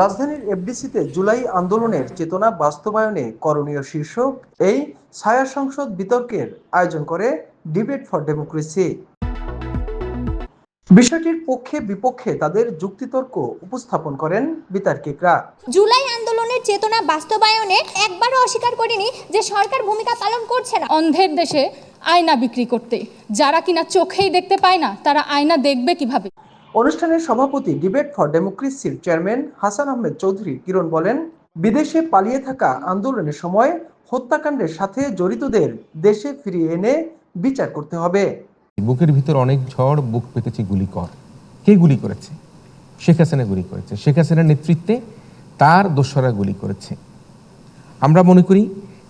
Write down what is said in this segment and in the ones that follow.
রাজধানীর এফডিসিতে জুলাই আন্দোলনের চেতনা বাস্তবায়নে করণীয় শীর্ষক এই ছায়া সংসদ বিতর্কের আয়োজন করে ডিবেট ফর ডেমোক্রেসি। বিষয়টির পক্ষে বিপক্ষে তাদের যুক্তিতর্ক উপস্থাপন করেন বিতার্কিকরা। জুলাই আন্দোলনের চেতনা বাস্তবায়নে একবারও অস্বীকার করেনি যে সরকার ভূমিকা পালন করছে না। অন্ধের দেশে আয়না বিক্রি করতে যারা কিনা চোখেই দেখতে পায় না তারা আয়না দেখবে কীভাবে? অনুষ্ঠানের সভাপতি ডিবেট ফর ডেমোক্রেসির চেয়ারম্যান হাসান আহমেদ চৌধুরী কিরণ বলেন, বিদেশে পালিয়ে থাকা আন্দোলনের সময় হত্যাকাণ্ডের সাথে জড়িতদের দেশে ফিরিয়ে এনে বিচার করতে হবে। বুকের ভিতর অনেক ঝড়, বুক পেতেছে গুলি কর কে গুলি করেছে? শেখ হাসিনা গুলি করেছে। শেখ হাসিনার নেতৃত্বে তার দোসরা গুলি করেছে। আমরা মনে করি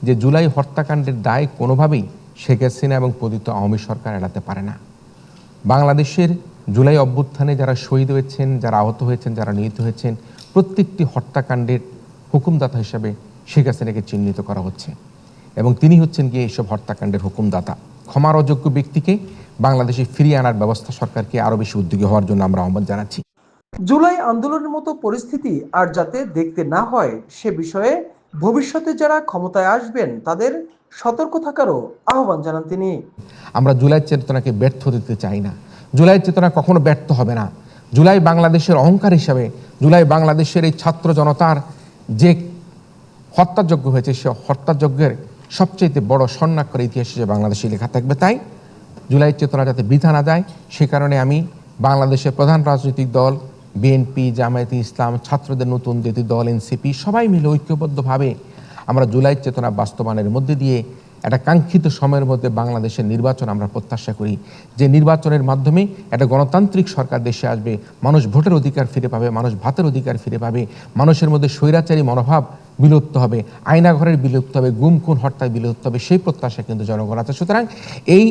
যে জুলাই হত্যাকাণ্ডের দায় কোনোভাবেই শেখ হাসিনা এবং পতিত আওয়ামী সরকার এড়াতে পারে না। বাংলাদেশের জুলাই অভ্যুত্থানে যারা শহীদ হয়েছেন যারা আহত হয়েছেন যারা নিহত হয়েছেন প্রত্যেকটি হত্যাকাণ্ডের হুকুমদাতা হিসাবে শেখ হাসিনাকে চিহ্নিত করা হচ্ছে। এবং তিনি হচ্ছেন গিয়ে এইসব হত্যাকাণ্ডের হুকুমদাতা। ক্ষমার অযোগ্য ব্যক্তিকে বাংলাদেশে ফিরিয়ে আনার ব্যবস্থা সরকারকে আরও বেশি উদ্যোগী হওয়ার জন্য আমরা আহ্বান জানাচ্ছি। জুলাই আন্দোলনের মতো পরিস্থিতি আর যাতে দেখতে না হয় সে বিষয়ে ভবিষ্যতে যারা ক্ষমতায় আসবেন তাদের সতর্ক থাকারও আহ্বান জানান তিনি। আমরা জুলাই চেতনাকে ব্যর্থ দিতে চাই না। জুলাই চেতনা কখনো ব্যর্থ হবে না। জুলাই বাংলাদেশের অহংকার হিসাবে, জুলাই বাংলাদেশের এই ছাত্র জনতার যে হত্যাযজ্ঞ হয়েছে, সে হত্যাযজ্ঞের সবচেয়ে বড় স্বর্ণাক্ষর ইতিহাস হিসেবে বাংলাদেশে লেখা থাকবে। তাই জুলাই চেতনা যাতে বৃথা না যায়, সে কারণে আমি বাংলাদেশের প্রধান রাজনৈতিক দল বিএনপি জামায়াতে ইসলাম, ছাত্রদের নতুন জাতি দল এনসিপি সবাই মিলে ঐক্যবদ্ধভাবে আমরা জুলাই চেতনা বাস্তবায়নের মধ্যে দিয়ে একটা কাঙ্ক্ষিত সময়ের মধ্যে বাংলাদেশের নির্বাচন আমরা প্রত্যাশা করি। যে নির্বাচনের মাধ্যমে একটা গণতান্ত্রিক সরকার দেশে আসবে, মানুষ ভোটের অধিকার ফিরে পাবে, মানুষ ভাতের অধিকার ফিরে পাবে, মানুষের মধ্যে স্বৈরাচারী মনোভাব বিলুপ্ত হবে, আয়নাঘরের বিলুপ্ত হবে, গুম খুন হত্যায় বিলুপ্ত হবে, সেই প্রত্যাশা কিন্তু জনগণ আছে। সুতরাং এই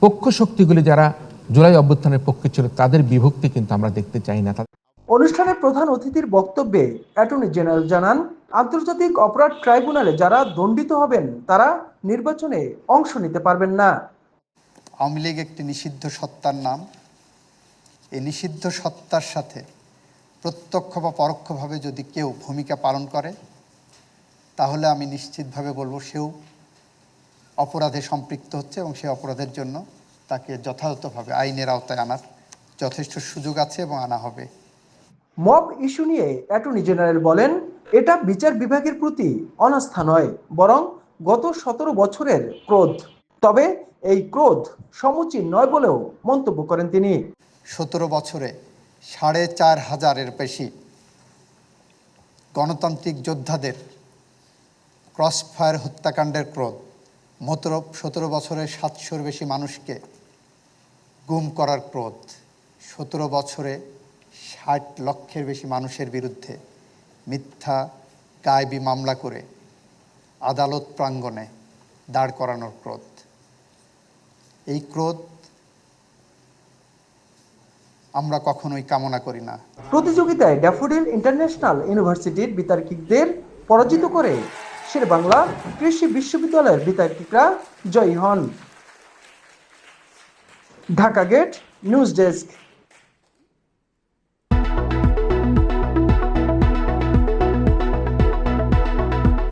পক্ষ শক্তিগুলি যারা জুলাই অভ্যুত্থানের পক্ষে ছিল, তাদের বিভক্তি কিন্তু আমরা দেখতে চাই না। তাদের অনুষ্ঠানে প্রধান অতিথির বক্তব্যে অ্যাটর্নি জেনারেল জানান আন্তর্জাতিক অপরাধ ট্রাইব্যুনালে যারা দণ্ডিত হবেন, তারা নির্বাচনে অংশ নিতে পারবেন না। আওয়ামী লীগ একটি নিষিদ্ধ সত্তার নাম। এই নিষিদ্ধ সত্তার সাথে প্রত্যক্ষ বা পরোক্ষভাবে যদি কেউ ভূমিকা পালন করে, তাহলে আমি নিশ্চিতভাবে বলব সেও অপরাধে সম্পৃক্ত হচ্ছে এবং সেই অপরাধের জন্য তাকে যথাযথভাবে আইনের আওতায় আনার যথেষ্ট সুযোগ আছে এবং আনা হবে। মব ইস্যু নিয়ে অ্যাটর্নি জেনারেল বলেন, এটা বিচার বিভাগের প্রতি অনাস্থা নয়, বরং গত সতেরো বছরের ক্রোধ। তবে এই ক্রোধ সমুচীন নয় বলেও মন্তব্য করেন তিনি। সতেরো বছরে সাড়ে চার হাজারের বেশি গণতান্ত্রিক যোদ্ধাদের ক্রসফায়ার হত্যাকাণ্ডের ক্রোধ, মতর সতেরো বছরে সাতশোর বেশি মানুষকে গুম করার ক্রোধ, সতেরো বছরে ষাট লক্ষের বেশি মানুষের বিরুদ্ধে মিথ্যা, গায়েবী মামলা করে আদালত প্রাঙ্গণে দাঁড় করানোর ক্রোধ। এই ক্রোধ আমরা কখনোই কামনা করি না। প্রতিযোগিতায় ড্যাফোডিল ইন্টারন্যাশনাল ইউনিভার্সিটির বিতার্কিকদের পরাজিত করে শের বাংলা কৃষি বিশ্ববিদ্যালয়ের বিতার্কিকরা জয়ী হন। Dhaka gate, news desk.